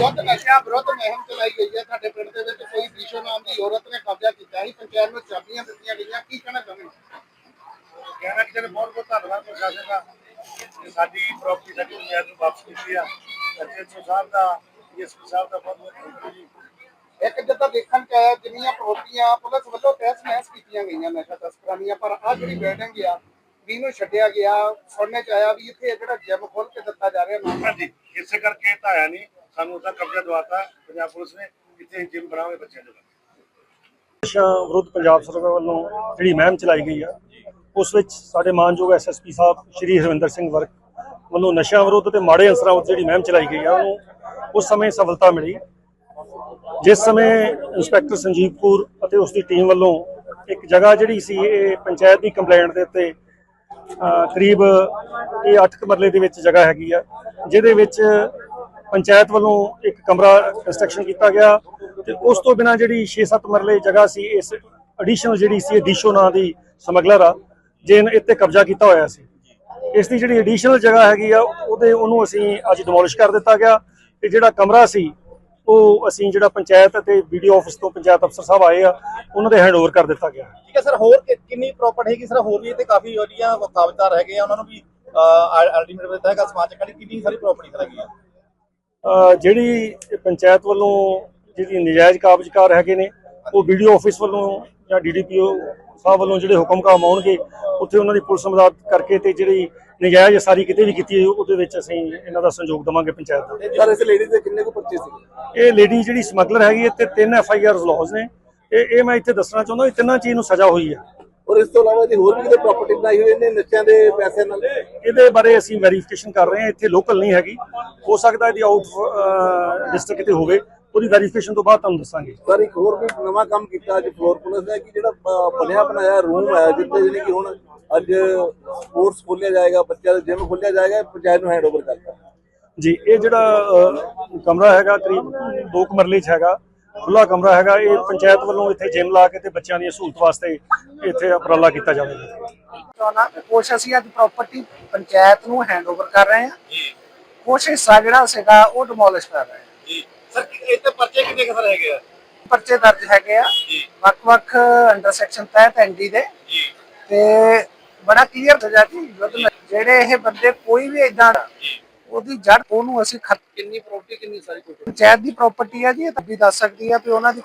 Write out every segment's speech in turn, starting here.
ਯੁੱਧ ਨਸ਼ਿਆਂ ਵਿਰੁੱਧ ਮੁਹਿੰਮ ਚਲਾਈ ਗਈ ਹੈ। ਸਾਡੇ ਪਿੰਡ ਦੇ ਵਿੱਚ ਕੋਈ ਦੀਸ਼ੋ ਨਾਮ ਦੀ ਔਰਤ ਨੇ ਕਬਜ਼ਾ ਕੀਤਾ ਸੀ। ਪੰਚਾਇਤ ਨੂੰ ਚਾਬੀਆਂ ਦਿੱਤੀਆਂ ਗਈਆਂ। ਕੀ ਕਹਿਣਾ ਚਾਹੁੰਦੇ ਕਹਿਣਾ ਕਿ ਬਹੁਤ ਬਹੁਤ ਧੰਨਵਾਦ ਪ੍ਰਸ਼ਾਸਨ ਦਾ ਸਾਡੀ ਪ੍ਰਾਪਰਟੀ ਸਾਡੀ ਪੰਚਾਇਤ ਨੂੰ ਵਾਪਸ ਕੀਤੀ ਆ। ਐਸਐਚਓ ਸਾਹਿਬ ਦਾ ਡੀਐਸਪੀ ਸਾਹਿਬ ਦਾ ਬਹੁਤ ਬਹੁਤ ਧੰਨਵਾਦ ਜੀ। ਇੱਕ ਜਿੱਦਾਂ ਦੇਖਣ ਚ ਆਇਆ ਜਿੰਨੀਆਂ ਪ੍ਰੋਪਰਟੀਆਂ ਪੁਲਿਸ ਵੱਲੋਂ ਤਹਿਸ ਨਹਿਸ ਕੀਤੀਆਂ ਗਈਆਂ ਨਸ਼ਾ ਤਸਕਰਾਂ ਦੀਆਂ। ਪਰ ਆ ਜਿਹੜੀ ਬਿਲਡਿੰਗ ਆ ਵੀ ਨੂੰ ਛੱਡਿਆ ਗਿਆ। ਸੁਣਨੇ ਚ ਆਇਆ ਵੀ ਇੱਥੇ ਜਿਹੜਾ ਜਿਮ ਖੋਲ ਕੇ ਦਿੱਤਾ ਜਾ ਰਿਹਾ। ਨਾਮ ਹਾਂਜੀ ਇਸੇ ਕਰਕੇ ਆਇਆ ਨਹੀਂ ਸਾਨੂੰ ਉਹਦਾ ਕਬਜ਼ਾ ਦਵਾਤਾ ਪੰਜਾਬ ਪੁਲਿਸ ਨੇ, ਇੱਥੇ ਜਿਮ ਬਣਾਵੇ ਬੱਚਿਆਂ ਦੇ ਵਿਰੁੱਧ ਪੰਜਾਬ ਸਰਕਾਰ ਵੱਲੋਂ ਜਿਹੜੀ ਮੁਹਿੰਮ ਚਲਾਈ ਗਈ ਆ, ਉਸ ਵਿੱਚ ਸਾਡੇ ਮਾਨਯੋਗ ਐਸਐਸਪੀ ਸਾਹਿਬ ਸ਼੍ਰੀ ਹਰਵਿੰਦਰ ਸਿੰਘ ਵਰਕ ਵੱਲੋਂ ਨਸ਼ਾ ਵਿਰੁੱਧ ਤੇ ਮਾੜੇ ਅਨਸਰਾਂ ਵਿਰੁੱਧ ਜਿਹੜੀ ਮੁਹਿੰਮ ਚਲਾਈ ਗਈ ਆ, ਉਹਨੂੰ ਉਸ ਸਮੇਂ ਸਫਲਤਾ ਮਿਲੀ। ਜਿਸ ਸਮੇਂ ਇੰਸਪੈਕਟਰ ਸੰਜੀਵਪੁਰ ਅਤੇ ਉਸ ਦੀ ਟੀਮ ਵੱਲੋਂ ਇੱਕ ਜਗ੍ਹਾ ਜਿਹੜੀ ਸੀ, ਇਹ ਪੰਚਾਇਤ ਦੀ ਕੰਪਲੇਂਟ ਦੇ ਉੱਤੇ ਕਰੀਬ ਇਹ 8 ਮਰਲੇ ਦੇ ਵਿੱਚ ਜਗ੍ਹਾ ਹੈਗੀ ਆ, ਜਿਹਦੇ ਵਿੱਚ ਪੰਚਾਇਤ ਵੱਲੋਂ ਇੱਕ ਕਮਰਾ ਕੰਸਟਰਕਸ਼ਨ ਕੀਤਾ ਗਿਆ ਤੇ ਉਸ ਤੋਂ ਬਿਨਾ ਜਿਹੜੀ 6-7 ਮਰਲੇ ਜਗ੍ਹਾ ਸੀ, ਇਸ ਐਡੀਸ਼ਨਲ ਜਿਹੜੀ ਸੀ ਐਡੀਸ਼ੋ ਨਾਂ ਦੀ ਸਮਗਲਰ ਆ ਜਿਨ ਇੱਥੇ ਕਬਜ਼ਾ ਕੀਤਾ ਹੋਇਆ ਸੀ। ਇਸ ਦੀ ਜਿਹੜੀ ਐਡੀਸ਼ਨਲ ਜਗ੍ਹਾ ਹੈਗੀ ਆ, ਉਹਦੇ, ਉਹਨੂੰ ਅਸੀਂ ਅੱਜ ਡਿਮੋਲਿਸ਼ ਕਰ ਦਿੱਤਾ ਗਿਆ ਤੇ ਜਿਹੜਾ ਕਮਰਾ ਸੀ, ਉਹ ਅਸੀਂ ਜਿਹੜਾ ਪੰਚਾਇਤ ਅਤੇ ਵੀਡੀਓ ਆਫਿਸ ਤੋਂ ਪੰਚਾਇਤ ਅਫਸਰ ਸਾਹਿਬ ਆਏ ਆ, ਉਹਨਾਂ ਦੇ ਹੈਂਡਓਵਰ ਕਰ ਦਿੱਤਾ ਗਿਆ। ਠੀਕ ਹੈ, ਸਰ, ਹੋਰ ਕਿੰਨੀ ਪ੍ਰੋਪਰਟੀ ਹੈਗੀ? ਸਰ, ਹੋਰ ਵੀ ਇੱਥੇ ਕਾਫੀ ਜਿਹੜੀਆਂ ਵਕਾਬਤਦਾਰ ਹੈਗੇ ਆ ਉਹਨਾਂ ਨੂੰ ਵੀ ਅਲਟੀਮੇਟ ਦਿੱਤਾ ਹੈਗਾ ਸਮਾਜ ਚੱਕਣ ਕਿੰਨੀ ਸਾਰੀ ਪ੍ਰੋਪਰਟੀ ਸਰ ਹੈਗੀ ਆ ਜਿਹੜੀ ਪੰਚਾਇਤ ਵੱਲੋਂ ਜਿਹੜੀ ਨਜਾਇਜ਼ ਕਾਬਜ਼ਕਾਰ ਹੈਗੇ ਨੇ ਉਹ ਵੀਡੀਓ ਆਫਿਸ ਵੱਲੋਂ ਜਾਂ ਡੀਡੀਪੀਓ ਸਾਹਿਬ ਵੱਲੋਂ ਜਿਹੜੇ ਹੁਕਮ ਕਾਮ ਆਉਣਗੇ ਉੱਥੇ ਉਹਨਾਂ ਦੀ ਪੁਲਿਸ ਮਦਦ ਕਰਕੇ ਤੇ ਜਿਹੜੀ ਨਜਾਇਜ਼ ਸਾਰੀ ਕਿਤੇ ਵੀ ਕੀਤੀ ਉਹਦੇ ਵਿੱਚ ਅਸੀਂ ਇਹਨਾਂ ਦਾ ਸਹਿਯੋਗ ਦੇਵਾਂਗੇ ਪੰਚਾਇਤ ਦਾ। ਸਰ ਇਸ ਲੇਡੀ ਦੇ ਕਿੰਨੇ ਕੁ ਪਰਚੇ ਸੀ? ਇਹ ਲੇਡੀ ਜਿਹੜੀ ਸਮਗਲਰ ਹੈਗੀ ਤੇ ਤਿੰਨ ਐਫ ਆਈ ਆਰ ਲੌਜ਼ ਨੇ। ਇਹ ਇਹ ਮੈਂ ਇੱਥੇ ਦੱਸਣਾ ਚਾਹੁੰਦਾ ਤਿੰਨਾਂ ਚੀਜ਼ ਨੂੰ ਸਜ਼ਾ ਹੋਈ ਹੈ ਔਰ ਇਸ ਤੋਂ ਇਲਾਵਾ ਇਹਦੀ ਹੋਰ ਵੀ ਕਿਤੇ ਪ੍ਰਾਪਰਟੀ ਬਣਾਈ ਹੋਈ ਨੇ ਨਸ਼ਿਆਂ ਦੇ ਪੈਸੇ ਨਾਲ? ਇਹਦੇ ਬਾਰੇ ਅਸੀਂ ਵੈਰੀਫਿਕੇਸ਼ਨ ਕਰ ਰਹੇ ਹਾਂ ਇੱਥੇ ਲੋਕਲ ਨਹੀਂ ਹੈਗੀ। ਹੋ ਸਕਦਾ ਇਹਦੀ ਆਊਟ ਡਿਸਟ੍ਰਿਕਟ ਕਿਤੇ ਹੋਵੇ ਉਹਦੀ ਵੈਰੀਫਿਕੇਸ਼ਨ ਤੋਂ ਬਾਅਦ ਤੁਹਾਨੂੰ ਦੱਸਾਂਗੇ। ਸਰ ਇੱਕ ਹੋਰ ਵੀ ਨਵਾਂ ਕੰਮ ਕੀਤਾ ਅੱਜ ਫਲੋਰ ਪੁਲਿਸ ਨੇ ਕਿ ਜਿਹੜਾ ਬਣਿਆ ਬਣਾਇਆ ਰੂਮ ਹੈ ਜਿੱਥੇ ਜਿਹੜੀ ਕਿ ਹੁਣ ਅੱਜ ਸਪੋਰਟਸ ਖੋਲਿਆ ਜਾਏਗਾ ਬੱਚਿਆਂ ਦਾ ਜਿਮ ਖੋਲਿਆ ਜਾਏਗਾ ਪੰਚਾਇਤ ਨੂੰ ਹੈਂਡਓਵਰ ਕਰਤਾ। ਜੀ ਇਹ ਜਿਹੜਾ ਕਮਰਾ ਹੈਗਾ ਕਰੀਬ 2 ਕਮਰਲੇ 'ਚ ਹੈਗਾ। ਖੁੱਲਾ ਕਮਰਾ ਹੈਗਾ ਇਹ ਪੰਚਾਇਤ ਵੱਲੋਂ ਇੱਥੇ ਜਿਮ ਲਾ ਕੇ ਤੇ ਬੱਚਿਆਂ ਦੀ ਸਹੂਲਤ ਵਾਸਤੇ ਇੱਥੇ ਉਪਰਾਲਾ ਕੀਤਾ ਜਾਵੇਗਾ ਚਾਹੁੰਦਾ ਕੁਛ ਅਸੀਂ ਅੱਜ ਪ੍ਰਾਪਰਟੀ ਪੰਚਾਇਤ ਨੂੰ ਹੈਂਡਓਵਰ ਕਰ ਰਹੇ ਹਾਂ। ਜੀ। ਕੁਛ ਹਿੱਸਾ ਜਿਹੜਾ ਸੀਗਾ ਉਹ ਡਿਮੋਲਿਸ਼ ਕਰ ਰਹੇ ਹਾਂ। ਜੀ। ਸਰ ਇੱਥੇ ਪਰਚੇ ਕਿੰਨੇ ਕਸਰ ਹੈਗੇ ਆ? ਪਰਚੇ ਦਰਜ ਹੈਗੇ ਆ। ਜੀ। ਵੱਖ-ਵੱਖ ਅੰਡਰ ਸੈਕਸ਼ਨ ਤਹਿਤ ਐਨਡੀ ਦੇ। ਜੀ। ਤੇ ਬੜਾ ਕਲੀਅਰ ਹੋ ਨ- ਜਿਹੜੇ ਇਹ ਬੰਦੇ ਕੋਈ ਵੀ ਇਦਾਂ ਉਹਦੀ ਜੜ ਉਹਨੂੰ ਅਸੀਂ ਖਤ ਕਿੰਨੀ ਪ੍ਰਾਪਰਟੀ ਕਿੰਨੀ ਸਾਰੀ ਪੰਚਾਇਤ ਦੀ ਪ੍ਰਾਪਰਟੀ ਆ ਜੀ ਇਹ ਤਾਂ ਵੀ ਦੱਸ ਸਕਦੀ ਆ ਵੀ ਉਹਨਾਂ ਦੀ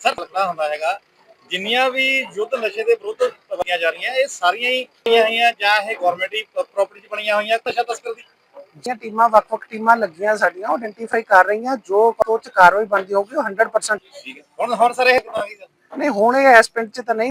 ਸਰ ਲੱਗਦਾ ਹੁੰਦਾ ਹੈਗਾ ਜਿੰਨੀਆਂ ਵੀ ਯੁੱਧ ਨਸ਼ੇ ਦੇ ਵਿਰੁੱਧ ਬਣੀਆਂ ਜਾ ਰਹੀਆਂ ਇਹ ਸਾਰੀਆਂ ਹੀ ਹੋਈਆਂ ਜਾਂ ਇਹ ਗਵਰਨਮੈਂਟ ਦੀ ਪ੍ਰਾਪਰਟੀ 'ਚ ਬਣੀਆਂ ਹੋਈਆਂ ਨਸ਼ਾ ਤਸਕਰ ਦੀ ਜਿਹੜੀਆਂ ਟੀਮਾਂ ਵੱਖ-ਵੱਖ ਟੀਮਾਂ ਲੱਗੀਆਂ ਸਾਡੀਆਂ ਉਹ ਆਇਡੈਂਟੀਫਾਈ ਕਰ ਰਹੀਆਂ ਜੋ ਉਹ 'ਚ ਕਾਰਵਾਈ ਬਣਦੀ ਹੋਊਗੀ ਉਹ 100% ਠੀਕ ਹੈ। ਹੁਣ ਹੁਣ ਸਰ ਇਹ ਨਹੀਂ ਹੁਣ ਇਹ ਇਸ ਪਿੰਡ 'ਚ ਤਾਂ ਨਹੀਂ